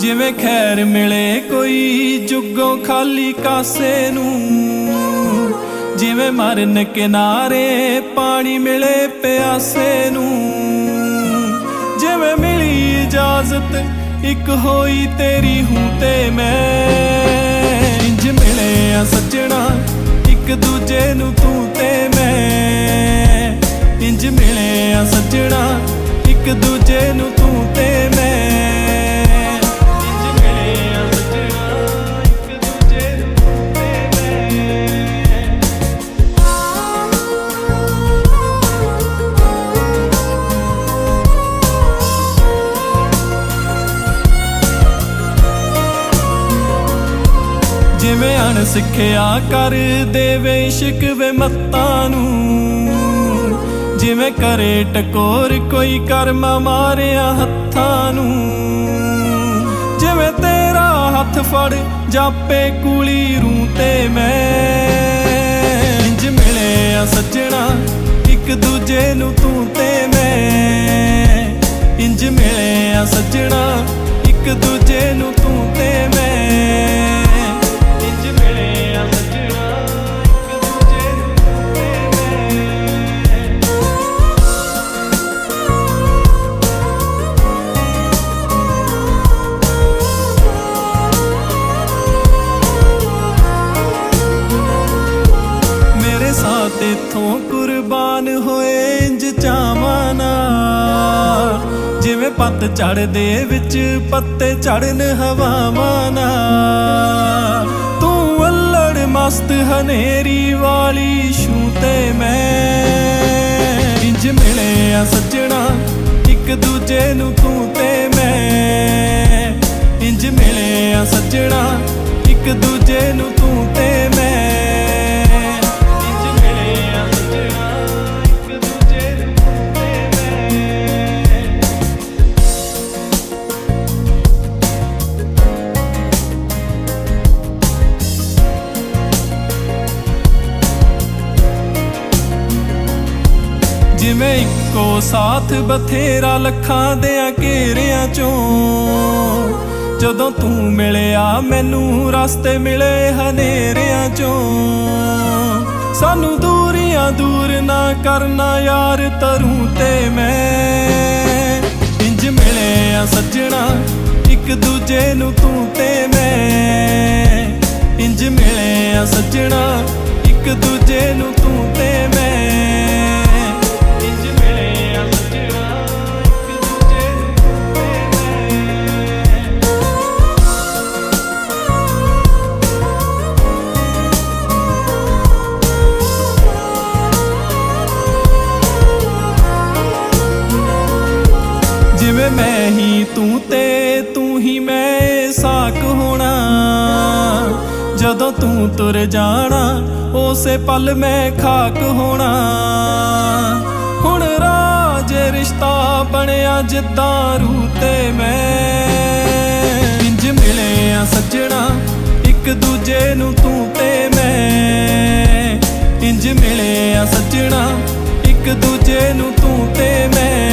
ਜਿਵੇਂ ਖੈਰ ਮਿਲੇ ਕੋਈ ਜੁਗੋਂ ਖਾਲੀ ਕਾਸੇ ਨੂੰ, ਜਿਵੇਂ ਮਰਨ ਕਿਨਾਰੇ ਪਾਣੀ ਮਿਲੇ ਪਿਆਸੇ ਨੂੰ, ਜਿਵੇਂ ਮਿਲੀ ਇਜਾਜ਼ਤ ਇੱਕ ਹੋਈ ਤੇਰੀ ਹੂੰ ਤੇ ਮੈਂ, ਇੰਜ ਮਿਲੇ ਆ ਸੱਜਣਾ ਇੱਕ ਦੂਜੇ ਨੂੰ ਤੂੰ ਤੇ ਮੈਂ ਇੰਜ ਮਿਲੇ ਆ ਸੱਜਣਾ, ਇੱਕ ਦੂਜੇ ਨੂੰ ਤੂੰ ਤੇ ਮੈਂ। ਜਿਵੇਂ ਅਣ ਸਿੱਖਿਆ ਕਰ ਦੇਵੇ ਇਸ਼ਕ ਵੇ ਮੱਤਾਂ ਨੂੰ। ਜਿਵੇਂ ਕਰੇ ਟਕੋਰ ਕੋਈ ਕਰਮ ਮਾਰਿਆ ਹੱਥਾਂ ਨੂੰ। ਜਿਵੇਂ ਤੇਰਾ ਹੱਥ ਫੜ ਜਾਪੇ ਕੂਲੀ ਰੂ ਤੇ ਮੈਂ। ਇੰਜ ਮਿਲੇ ਆ ਸੱਜਣਾ ਇੱਕ ਦੂਜੇ ਨੂੰ ਤੂੰ ਤੇ ਮੈਂ। ਇੰਜ ਮਿਲੇ ਆ ਸੱਜਣਾ ਇੱਕ ਦੂਜੇ ਨੂੰ ਮੇਰੇ ਸਾਥ ਕੁਰਬਾਨ ਹੋਏ ਇੰਜ ਚਾਵਾਂ ਜਿਵੇਂ ਪੱਤ ਝੜਦੇ ਵਿੱਚ ਪੱਤੇ ਝੜਨ ਹਵਾਵਾਂ ਨਾਲ। ਤੂੰ ਅਲੜ ਮਸਤ ਹਨੇਰੀ ਵਾਲੀ ਛੂ ਤੇ ਮੈਂ। ਇੰਜ ਮਿਲੇ ਆ ਸੱਜਣਾ, ਇੱਕ ਦੂਜੇ ਨੂੰ ਤੂੰ ਤੇ ਮੈਂ। ਜਿਵੇਂ ਇੱਕੋ ਸਾਥ ਬਥੇਰਾ ਲੱਖਾਂ ਦੇ ਘੇਰਿਆਂ ਚੋਂ। ਜਦੋਂ ਤੂੰ ਮਿਲਿਆ, ਮੈਨੂੰ ਰਸਤੇ ਮਿਲੇ ਹਨੇਰਿਆਂ ਚੋਂ। ਸਾਨੂੰ ਦੂਰੀਆਂ ਦੂਰ ਨਾ ਕਰਨਾ ਯਾਰ, ਤਰੂ ਤੇ ਮੈਂ। ਇੰਜ ਮਿਲੇ ਆ ਸੱਜਣਾ, ਇੱਕ ਦੂਜੇ ਨੂੰ ਤੂੰ ਤੇ ਮੈਂ। ਇੰਜ ਮਿਲੇ ਆ ਸੱਜਣਾ, ਇੱਕ ਦੂਜੇ ਨੂੰ ਤੂੰ ਤੇ ਮੈਂ। ਮੈਂ ਹੀ ਤੂੰ ਤੇ ਤੂੰ ਹੀ ਮੈਂ ਸਾਕ ਹੋਣਾ। ਜਦੋਂ ਤੂੰ ਤੁਰ ਜਾਣਾ, ਉਸੇ ਪਲ ਮੈਂ ਖਾਕ ਹੋਣਾ। ਹੁਣ ਰਾਜ ਰਿਸ਼ਤਾ ਬਣਿਆ ਜਿੱਦਾਂ ਰੂ ਤੇ ਮੈਂ। ਇੰਜ ਮਿਲੇ ਆ ਸੱਜਣਾ, ਇੱਕ ਦੂਜੇ ਨੂੰ ਤੂੰ ਤੇ ਮੈਂ। ਇੰਜ ਮਿਲੇ ਆ ਸੱਜਣਾ, ਇੱਕ ਦੂਜੇ ਨੂੰ ਤੂੰ ਤੇ ਮੈਂ।